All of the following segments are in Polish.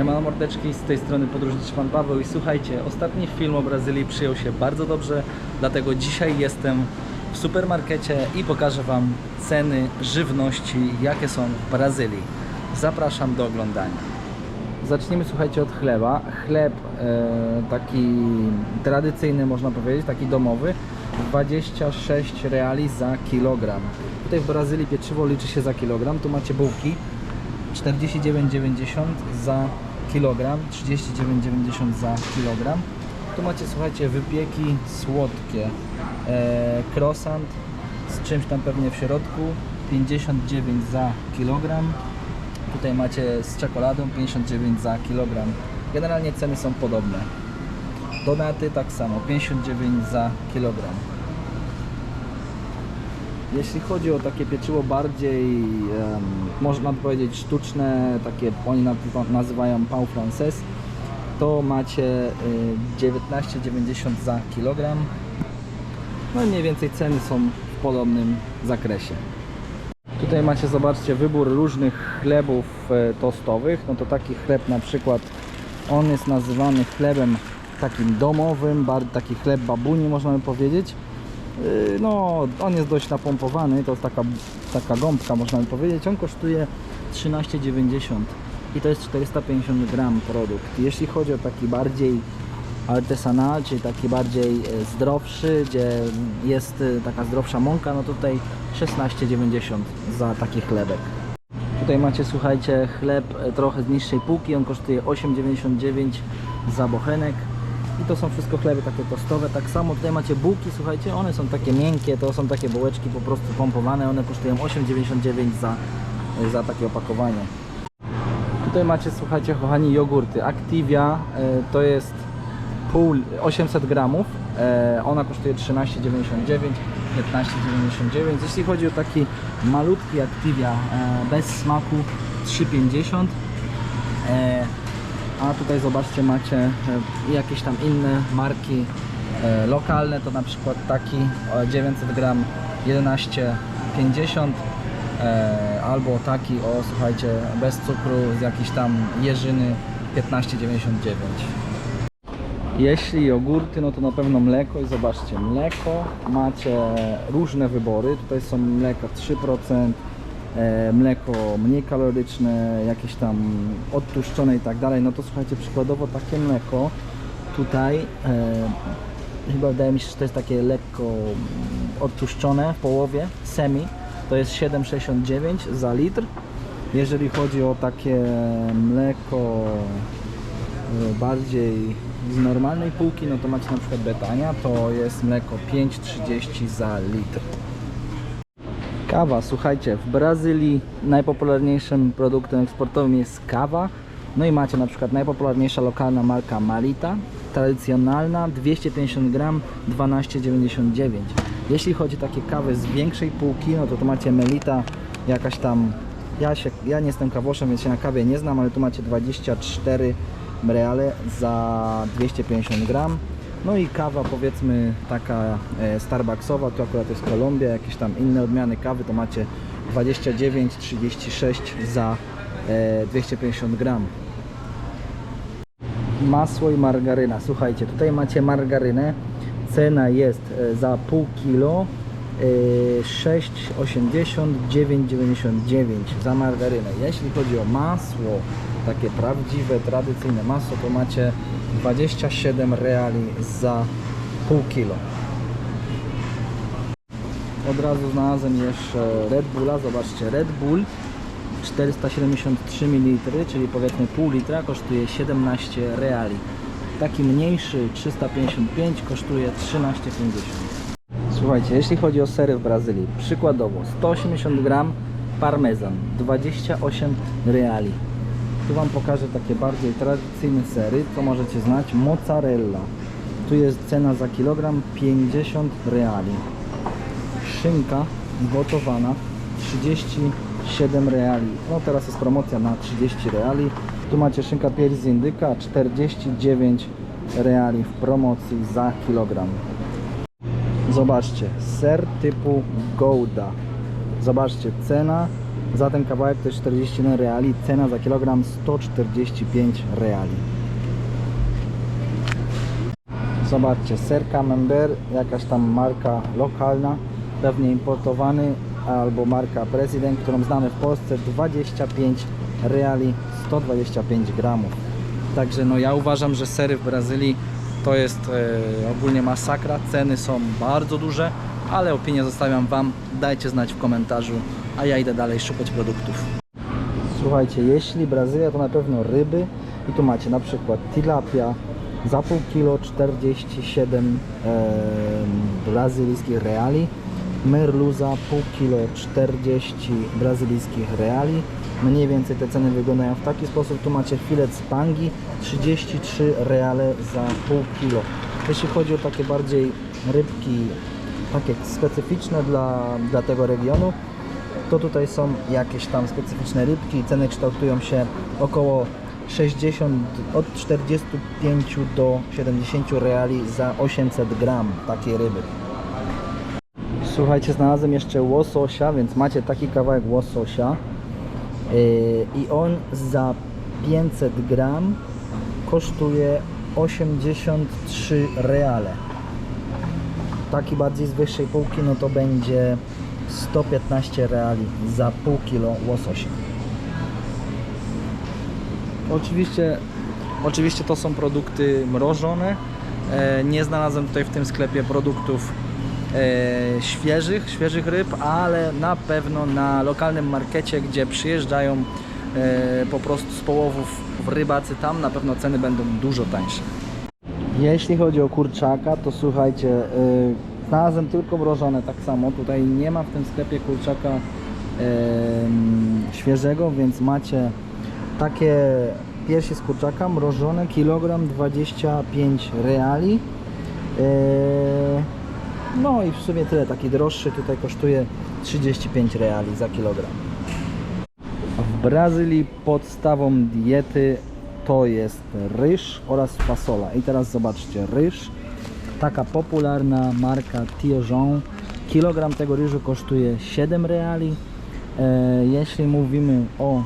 Siemano mordeczki, z tej strony podróżniczy Pan Paweł i słuchajcie, ostatni film o Brazylii przyjął się bardzo dobrze, dlatego dzisiaj jestem w supermarkecie i pokażę Wam ceny żywności, jakie są w Brazylii. Zapraszam do oglądania. Zacznijmy słuchajcie od chleba. Chleb e, taki tradycyjny można powiedzieć, taki domowy 26 reali za kilogram. Tutaj w Brazylii pieczywo liczy się za kilogram, tu macie bułki 49,90 za kilogram, 39,90 za kilogram. Tu macie, słuchajcie, wypieki słodkie. E, croissant z czymś tam pewnie w środku, 59 za kilogram. Tutaj macie z czekoladą 59 za kilogram. Generalnie ceny są podobne. Donaty tak samo, 59 za kilogram. Jeśli chodzi o takie pieczywo bardziej, em, można powiedzieć sztuczne, takie oni nazywa- nazywają pão francés, to macie y, 19,90 za kilogram. No i mniej więcej ceny są w podobnym zakresie. Tutaj macie, zobaczcie, wybór różnych chlebów e, tostowych. No to taki chleb na przykład, on jest nazywany chlebem takim domowym, taki chleb babuni można by powiedzieć. Yy, No, on jest dość napompowany, to jest taka, taka gąbka można by powiedzieć. On kosztuje 13,90 i to jest 450 gram produkt. Jeśli chodzi o taki bardziej artesanal, czyli taki bardziej e, zdrowszy, gdzie jest e, taka zdrowsza mąka, no tutaj 16,90 za taki chlebek. Tutaj macie, słuchajcie, chleb e, trochę z niższej półki, on kosztuje 8,99 za bochenek. I to są wszystko chleby takie tostowe. Tak samo tutaj macie bułki, słuchajcie, one są takie miękkie, to są takie bułeczki po prostu pompowane, one kosztują 8,99 za, za takie opakowanie. Tutaj macie, słuchajcie, kochani, jogurty. Activia e, to jest pół 800 gramów. E, ona kosztuje 13,99, 15,99. Jeśli chodzi o taki malutki Activia e, bez smaku 3,50. A tutaj zobaczcie, macie e, jakieś tam inne marki e, lokalne. To na przykład taki e, 900 gram 11,50 e, albo taki, o słuchajcie, bez cukru z jakiejś tam jeżyny 15,99. Jeśli jogurty, no to na pewno mleko i zobaczcie, mleko macie różne wybory. Tutaj są mleka 3%, e, mleko mniej kaloryczne, jakieś tam odtłuszczone i tak dalej. No to słuchajcie, przykładowo takie mleko tutaj e, chyba wydaje mi się, że to jest takie lekko odtłuszczone w połowie, semi, to jest 7,69 za litr. Jeżeli chodzi o takie mleko e, bardziej z normalnej półki, no to macie na przykład Betania, to jest mleko 5,30 za litr. Kawa, słuchajcie, w Brazylii najpopularniejszym produktem eksportowym jest kawa. No i macie na przykład najpopularniejsza lokalna marka Malita, tradycjonalna 250 gram 12,99. Jeśli chodzi o takie kawy z większej półki, no to tu macie Melita jakaś tam, ja, się, ja nie jestem kawoszem, więc się na kawie nie znam, ale tu macie 24 reale za 250 gram. No i kawa powiedzmy taka e, Starbucksowa, tu akurat jest Kolumbia, jakieś tam inne odmiany kawy, to macie 29,36 za e, 250 gram. Masło i margaryna. Słuchajcie, tutaj macie margarynę. Cena jest e, za pół kilo e, 6,80, 9,99 za margarynę. Jeśli chodzi o masło, takie prawdziwe, tradycyjne masło, to macie 27 reali za pół kilo. Od razu znalazłem jeszcze Red Bulla, zobaczcie, Red Bull 473 ml, czyli powiedzmy pół litra, kosztuje 17 reali. Taki mniejszy 355 kosztuje 13,50. Słuchajcie, jeśli chodzi o sery w Brazylii, przykładowo 180 gram parmezan 28 reali. Tu Wam pokażę takie bardziej tradycyjne sery, co możecie znać. Mozzarella. Tu jest cena za kilogram 50 reali. Szynka gotowana 37 reali. No teraz jest promocja na 30 reali. Tu macie szynka pierś z indyka 49 reali w promocji za kilogram. Zobaczcie, ser typu Gouda. Zobaczcie, cena Za ten kawałek to jest 41 reali, cena za kilogram 145 reali. Zobaczcie, ser Camembert, jakaś tam marka lokalna, pewnie importowany, albo marka President, którą znamy w Polsce, 25 reali, 125 gramów. Także no ja uważam, że sery w Brazylii to jest e, ogólnie masakra, ceny są bardzo duże, ale opinię zostawiam Wam, dajcie znać w komentarzu, a ja idę dalej szukać produktów. Słuchajcie, jeśli Brazylia to na pewno ryby i tu macie na przykład tilapia za pół kilo 47 e, brazylijskich reali, merluza pół kilo 40 brazylijskich reali. Mniej więcej te ceny wyglądają w taki sposób. Tu macie filet z pangi 33 reale za pół kilo. Jeśli chodzi o takie bardziej rybki takie specyficzne dla, dla tego regionu, to tutaj są jakieś tam specyficzne rybki. Ceny kształtują się około 60, od 45 do 70 reali za 800 gram takiej ryby. Słuchajcie, znalazłem jeszcze łososia, więc macie taki kawałek łososia yy, i on za 500 gram kosztuje 83 reale. Taki bardziej z wyższej półki, no to będzie 115 reali za pół kilo łososia. Oczywiście, oczywiście to są produkty mrożone. E, nie znalazłem tutaj w tym sklepie produktów e, świeżych, świeżych ryb, ale na pewno na lokalnym markecie, gdzie przyjeżdżają e, po prostu z połowów rybacy, tam na pewno ceny będą dużo tańsze. Jeśli chodzi o kurczaka, to słuchajcie, znalazłem tylko mrożone tak samo. Tutaj nie ma w tym sklepie kurczaka świeżego, więc macie takie piersi z kurczaka mrożone, kilogram 25 reali. Yy, no i w sumie tyle, taki droższy tutaj kosztuje 35 reali za kilogram. W Brazylii podstawą diety to jest ryż oraz fasola. I teraz zobaczcie, ryż, taka popularna marka Tierjon. Kilogram tego ryżu kosztuje 7 reali. E, jeśli mówimy o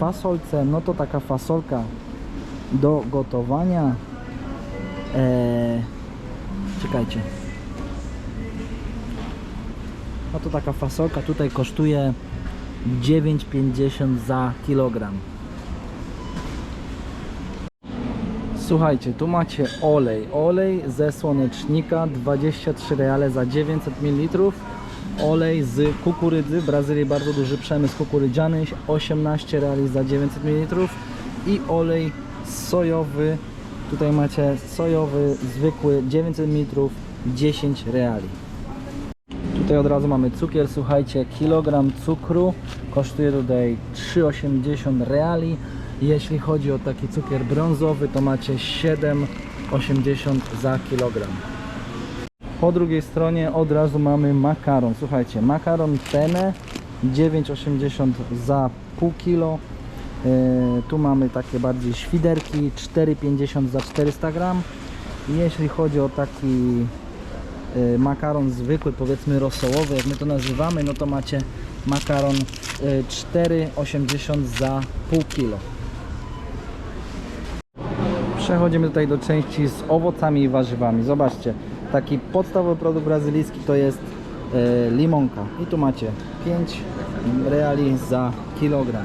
fasolce, no to taka fasolka do gotowania. E, czekajcie. No to taka fasolka tutaj kosztuje 9,50 za kilogram. Słuchajcie, tu macie olej. Olej ze słonecznika 23 reale za 900 ml. Olej z kukurydzy, w Brazylii bardzo duży przemysł kukurydziany, 18 reali za 900 ml. I olej sojowy, tutaj macie sojowy zwykły 900 ml, 10 reali. Tutaj od razu mamy cukier, słuchajcie, kilogram cukru kosztuje tutaj 3,80 reali. Jeśli chodzi o taki cukier brązowy, to macie 7,80 za kilogram. Po drugiej stronie od razu mamy makaron. Słuchajcie, makaron penne 9,80 za pół kilo. Yy, tu mamy takie bardziej świderki 4,50 za 400 gram. Jeśli chodzi o taki y, makaron zwykły, powiedzmy rosołowy, jak my to nazywamy, no to macie makaron y, 4,80 za pół kilo. Przechodzimy tutaj do części z owocami i warzywami. Zobaczcie, taki podstawowy produkt brazylijski to jest y, limonka. I tu macie 5 reali za kilogram.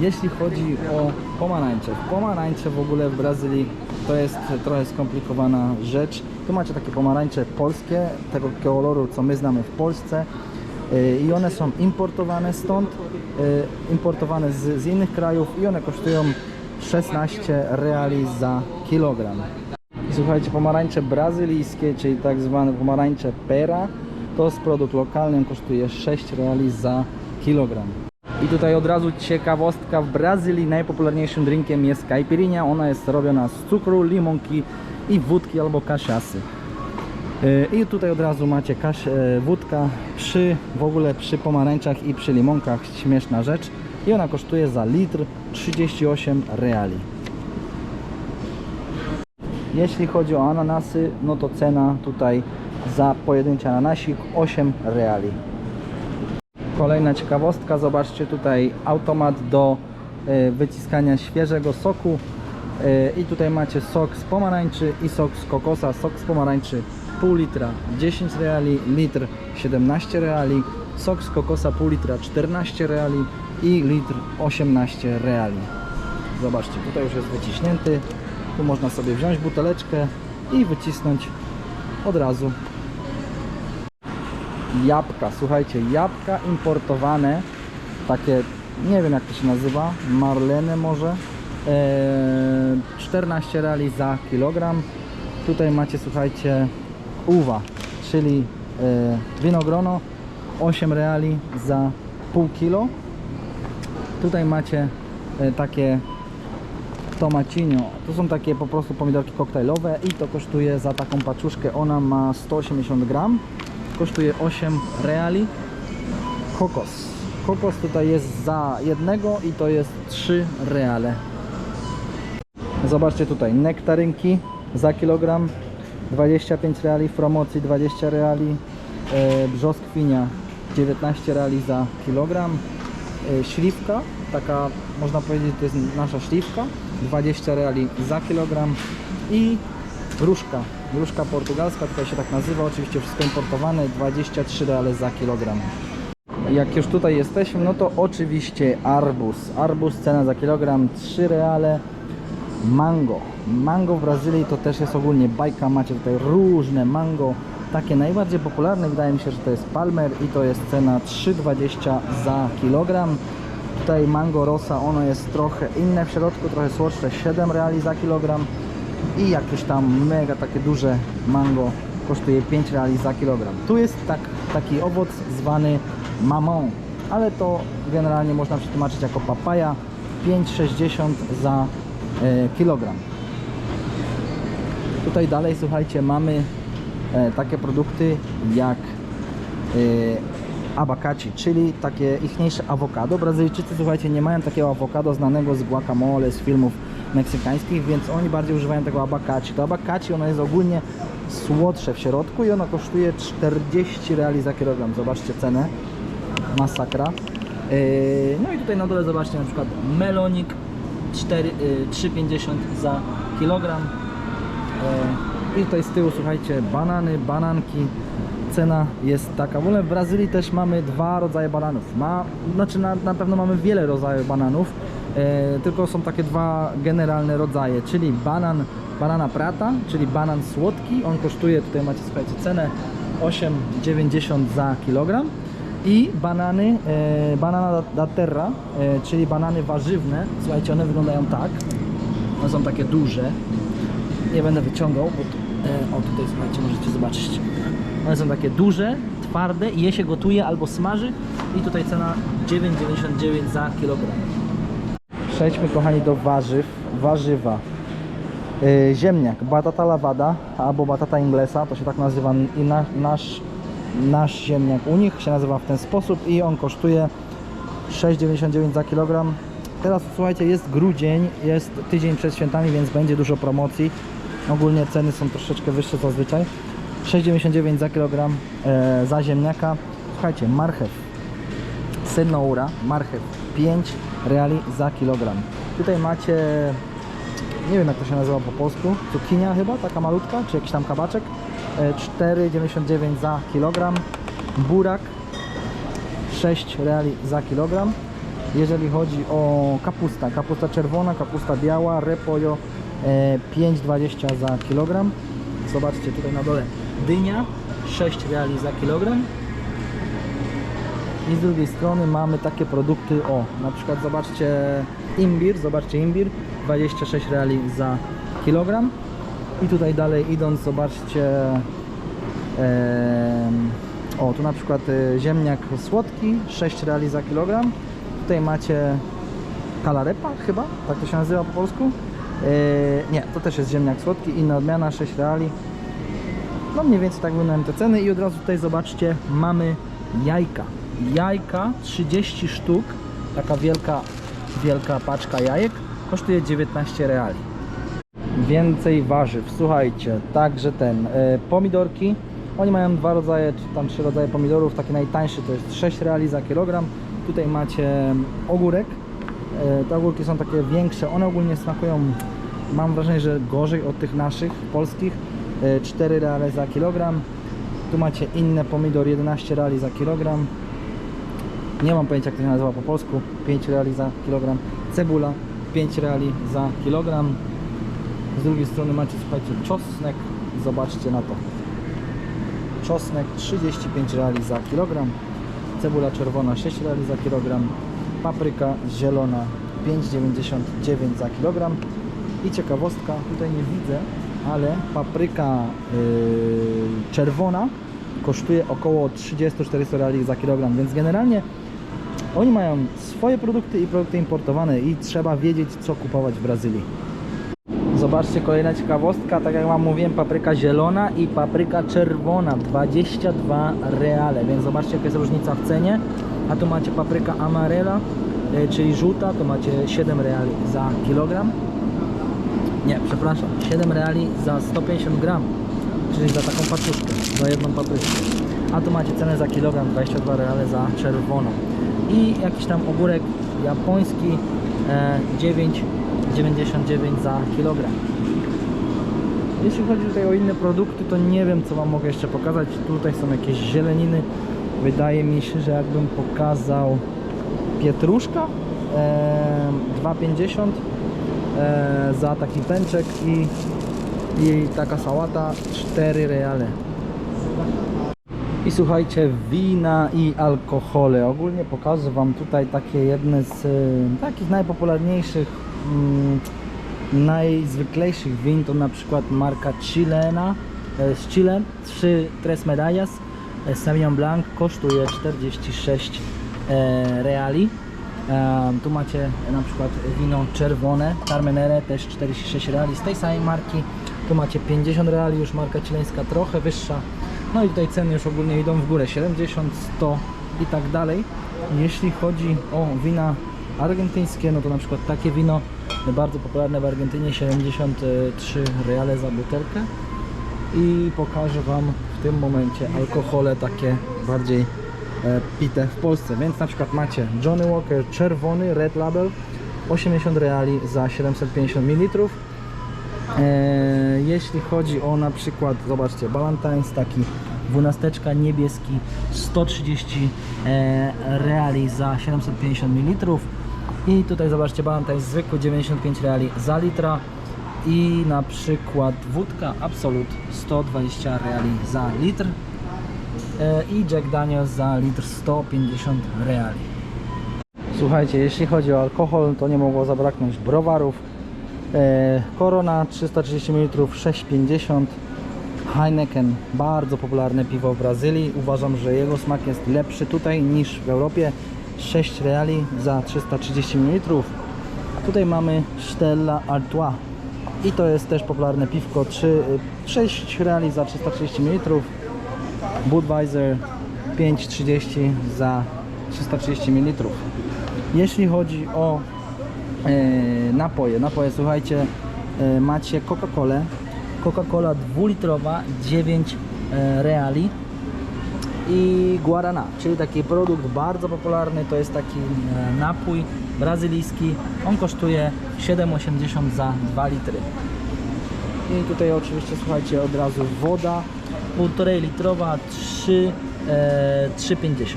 Jeśli chodzi o pomarańcze, pomarańcze w ogóle w Brazylii to jest trochę skomplikowana rzecz. Tu macie takie pomarańcze polskie, tego koloru co my znamy w Polsce Yy, i one są importowane stąd, yy, importowane z, z innych krajów i one kosztują 16 reali za kilogram. I Słuchajcie, pomarańcze brazylijskie, czyli tak zwane pomarańcze pera, to jest produkt lokalny, on kosztuje 6 reali za kilogram. I tutaj od razu ciekawostka, w Brazylii najpopularniejszym drinkiem jest caipirinha, ona jest robiona z cukru, limonki i wódki albo kasiasy. Yy, I tutaj od razu macie kaś, e, wódka przy w ogóle przy pomarańczach i przy limonkach, śmieszna rzecz. I ona kosztuje za litr 38 reali. Jeśli chodzi o ananasy, no to cena tutaj za pojedynczy ananasik 8 reali. Kolejna ciekawostka, zobaczcie tutaj automat do e, wyciskania świeżego soku E, i tutaj macie sok z pomarańczy i sok z kokosa. Sok z pomarańczy pół litra 10 reali, litr 17 reali, sok z kokosa pół litra 14 reali i litr 18 reali. Zobaczcie, tutaj już jest wyciśnięty. Tu można sobie wziąć buteleczkę i wycisnąć od razu jabłka. Słuchajcie, jabłka importowane, takie, nie wiem jak to się nazywa, marlene może, eee, 14 reali za kilogram. Tutaj macie, słuchajcie, uwa, czyli e, winogrono, 8 reali za pół kilo. Tutaj macie e, takie tomacinio. To są takie po prostu pomidorki koktajlowe i to kosztuje za taką paczuszkę. Ona ma 180 gram. Kosztuje 8 reali. Kokos. Kokos tutaj jest za jednego i to jest 3 reale. Zobaczcie tutaj nektarynki za kilogram 25 reali w promocji 20 reali. E, brzoskwinia 19 reali za kilogram. E, śliwka, taka można powiedzieć to jest nasza śliwka 20 reali za kilogram i gruszka, gruszka portugalska, tutaj się tak nazywa, oczywiście wszystko importowane 23 reale za kilogram. Jak już tutaj jesteśmy, no to oczywiście arbuz. Arbuz cena za kilogram 3 reale. Mango. Mango w Brazylii to też jest ogólnie bajka. Macie tutaj różne mango. Takie najbardziej popularne wydaje mi się, że to jest Palmer i to jest cena 3,20 za kilogram. Tutaj mango rosa, ono jest trochę inne w środku, trochę słodsze, 7 reali za kilogram. I jakieś tam mega takie duże mango kosztuje 5 reali za kilogram. Tu jest tak, taki owoc zwany mamon, ale to generalnie można przetłumaczyć jako papaja 5,60 za e, kilogram. Tutaj dalej, słuchajcie, mamy takie produkty jak e, abacaci, czyli takie ichniejsze awokado. Brazylijczycy, słuchajcie, nie mają takiego awokado znanego z guacamole, z filmów meksykańskich, więc oni bardziej używają tego abacaci. To abacaci, ono jest ogólnie słodsze w środku i ono kosztuje 40 reali za kilogram. Zobaczcie cenę. Masakra. Yy, No i tutaj na dole zobaczcie na przykład melonik 4, yy, 3,50 za kilogram. E, I tutaj z tyłu, słuchajcie, banany, bananki. Cena jest taka. W ogóle w Brazylii też mamy dwa rodzaje bananów. Ma, znaczy na, na pewno mamy wiele rodzajów bananów, e, tylko są takie dwa generalne rodzaje, czyli banan, banana prata, czyli banan słodki. On kosztuje, tutaj macie, słuchajcie, cenę 8,90 za kilogram. I banany, e, banana da- terra, e, czyli banany warzywne. Słuchajcie, one wyglądają tak. One są takie duże, nie będę wyciągał, bo tu, e, o tutaj słuchajcie, możecie zobaczyć. One są takie duże, twarde i je się gotuje albo smaży i tutaj cena 9,99 za kilogram. Przejdźmy kochani do warzyw. Warzywa. E, ziemniak, batata lawada albo batata inglesa, to się tak nazywa i na, nasz, nasz ziemniak u nich się nazywa w ten sposób i on kosztuje 6,99 za kilogram. Teraz słuchajcie, jest grudzień, jest tydzień przed świętami, więc będzie dużo promocji. Ogólnie ceny są troszeczkę wyższe zazwyczaj. 6,99 za kilogram e, za ziemniaka. Słuchajcie, marchew, synoura, marchew 5 reali za kilogram. Tutaj macie, nie wiem jak to się nazywa po polsku, cukinia chyba, taka malutka, czy jakiś tam kabaczek. E, 4,99 za kilogram. Burak 6 reali za kilogram. Jeżeli chodzi o kapusta, kapusta czerwona, kapusta biała, repollo e, 5,20 za kilogram. Zobaczcie tutaj na dole dynia 6 reali za kilogram. I z drugiej strony mamy takie produkty, o na przykład zobaczcie imbir, zobaczcie imbir 26 reali za kilogram. I tutaj dalej idąc zobaczcie Em, o, tu na przykład y, ziemniak słodki, 6 reali za kilogram. Tutaj macie kalarepa chyba, tak to się nazywa po polsku. E, nie, to też jest ziemniak słodki, inna odmiana, 6 reali. No mniej więcej tak wyglądają te ceny i od razu tutaj zobaczcie, mamy jajka. Jajka 30 sztuk, taka wielka, wielka paczka jajek, kosztuje 19 reali więcej warzyw. Słuchajcie, także ten e, pomidorki Oni mają dwa rodzaje, czy tam trzy rodzaje pomidorów. Taki najtańszy to jest 6 reali za kilogram. Tutaj macie ogórek. E, Te ogórki są takie większe. One ogólnie smakują, mam wrażenie, że gorzej od tych naszych polskich. E, 4 reale za kilogram. Tu macie inne pomidor 11 reali za kilogram. Nie mam pojęcia jak to się nazywa po polsku. 5 reali za kilogram. Cebula 5 reali za kilogram. Z drugiej strony macie, słuchajcie, czosnek. Zobaczcie na to. Czosnek 35 reali za kilogram. Cebula czerwona 6 reali za kilogram. Papryka zielona 5,99 za kilogram. I ciekawostka, tutaj nie widzę, ale papryka yy, czerwona kosztuje około 30-40 reali za kilogram, więc generalnie oni mają swoje produkty i produkty importowane i trzeba wiedzieć co kupować w Brazylii. Zobaczcie kolejna ciekawostka, tak jak wam mówiłem, papryka zielona i papryka czerwona 22 reale, więc zobaczcie jaka jest różnica w cenie. A tu macie papryka amarela, y, czyli żółta, to macie 7 reali za kilogram. Nie, przepraszam, 7 reali za 150 gram, czyli za taką paczuszkę, za jedną paprykę. A tu macie cenę za kilogram 22 reale za czerwoną. I jakiś tam ogórek japoński e, 9,99 za kilogram. Jeśli chodzi tutaj o inne produkty, to nie wiem co Wam mogę jeszcze pokazać. Tutaj są jakieś zieleniny. Wydaje mi się, że jakbym pokazał pietruszka e, 2,50 e, za taki pęczek i, i taka sałata 4 reale. I słuchajcie, wina i alkohole. Ogólnie pokażę Wam tutaj takie jedne z e, takich najpopularniejszych, mm, najzwyklejszych win. To na przykład marka Chilena e, z Chile, 3 Tres Medallas. Sauvignon Blanc kosztuje 46 e, reali. E, tu macie na przykład wino czerwone, Carmenere też 46 reali z tej samej marki. Tu macie 50 reali, już marka chileńska trochę wyższa. No i tutaj ceny już ogólnie idą w górę 70, 100 i tak dalej. Jeśli chodzi o wina argentyńskie, no to na przykład takie wino bardzo popularne w Argentynie 73 reale za butelkę. I pokażę Wam w tym momencie alkohole takie bardziej e, pite w Polsce. Więc na przykład macie Johnny Walker czerwony Red Label 80 reali za 750 ml. E, jeśli chodzi o na przykład, zobaczcie, Ballantines taki dwunasteczka niebieski 130 e, reali za 750 ml. I tutaj zobaczcie, Ballantines zwykły 95 reali za litra. I na przykład wódka Absolut 120 reali za litr. E, I Jack Daniels za litr 150 reali. Słuchajcie, jeśli chodzi o alkohol, to nie mogło zabraknąć browarów. Corona 330 ml 6,50 Heineken, bardzo popularne piwo w Brazylii. Uważam, że jego smak jest lepszy tutaj niż w Europie. 6 reali za 330 ml. Tutaj mamy Stella Artois i to jest też popularne piwko 3, 6 reali za 330 ml. Budweiser 5,30 za 330 ml. Jeśli chodzi o e, napoje, napoje słuchajcie, e, macie Coca-Colę. Coca-Cola dwulitrowa 9 e, reali i Guarana, czyli taki produkt bardzo popularny, to jest taki e, napój brazylijski. On kosztuje 7,80 za 2 litry. I tutaj oczywiście słuchajcie od razu woda 1,5 litrowa 3, e, 3,50.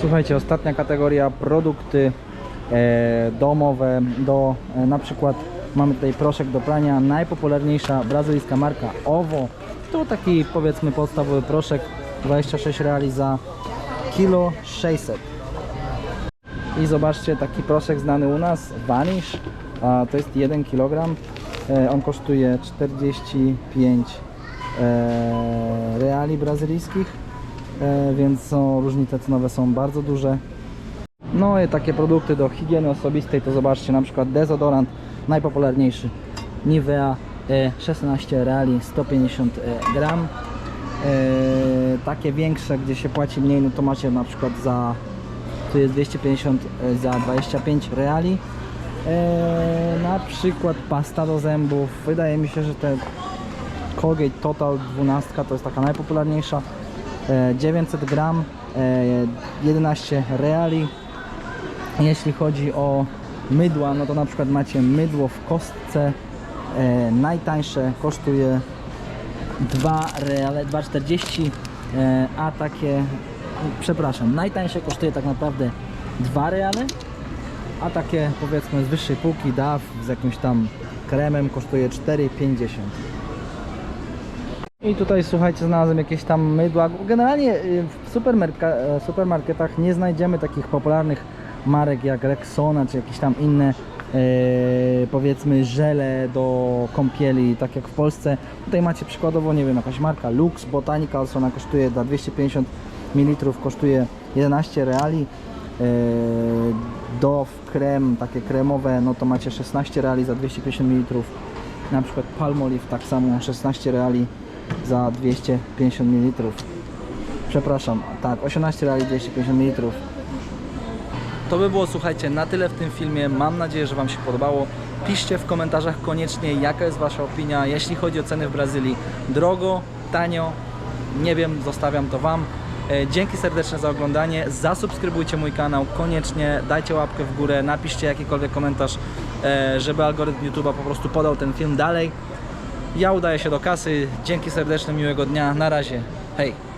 Słuchajcie, ostatnia kategoria produkty e, domowe do e, na przykład mamy tutaj proszek do prania, najpopularniejsza brazylijska marka OWO. To taki powiedzmy podstawowy proszek 26 reali za kilo 600. I zobaczcie, taki proszek znany u nas, Vanish, to jest 1 kg. E, on kosztuje 45 e, reali brazylijskich, e, więc są, różnice cenowe są bardzo duże. No i takie produkty do higieny osobistej to zobaczcie na przykład dezodorant najpopularniejszy Nivea 16 reali 150 e, gram e, takie większe gdzie się płaci mniej no to macie na przykład za tu jest 250 e, za 25 reali e, na przykład pasta do zębów wydaje mi się, że te Colgate Total 12 to jest taka najpopularniejsza. E, 900 gram, e, 11 reali. Jeśli chodzi o mydła, no to na przykład macie mydło w kostce. E, najtańsze kosztuje 2 reale, 2,40, e, a takie, przepraszam, najtańsze kosztuje tak naprawdę 2 reale, a takie powiedzmy z wyższej półki DAF z jakimś tam kremem kosztuje 4,50. I tutaj słuchajcie, znalazłem jakieś tam mydła. Generalnie y, w supermarka, e, supermarketach nie znajdziemy takich popularnych marek jak Rexona czy jakieś tam inne powiedzmy żele do kąpieli, tak jak w Polsce. Tutaj macie przykładowo, nie wiem, jakaś marka Lux Botanicals, ona kosztuje za 250 ml kosztuje 11 reali. E, Dove krem, takie kremowe, no to macie 16 reali za 250 ml. Na przykład Palmolive tak samo 16 reali za 250 ml. Przepraszam, tak, 18 reali 250 ml. To by było, słuchajcie, na tyle w tym filmie. Mam nadzieję, że Wam się podobało. Piszcie w komentarzach koniecznie, jaka jest Wasza opinia, jeśli chodzi o ceny w Brazylii. Drogo, tanio, nie wiem, zostawiam to Wam. E, Dzięki serdeczne za oglądanie. Zasubskrybujcie mój kanał koniecznie, dajcie łapkę w górę, napiszcie jakikolwiek komentarz, e, żeby algorytm YouTube'a po prostu podał ten film dalej. Ja udaję się do kasy. Dzięki serdeczne, miłego dnia. Na razie. Hej.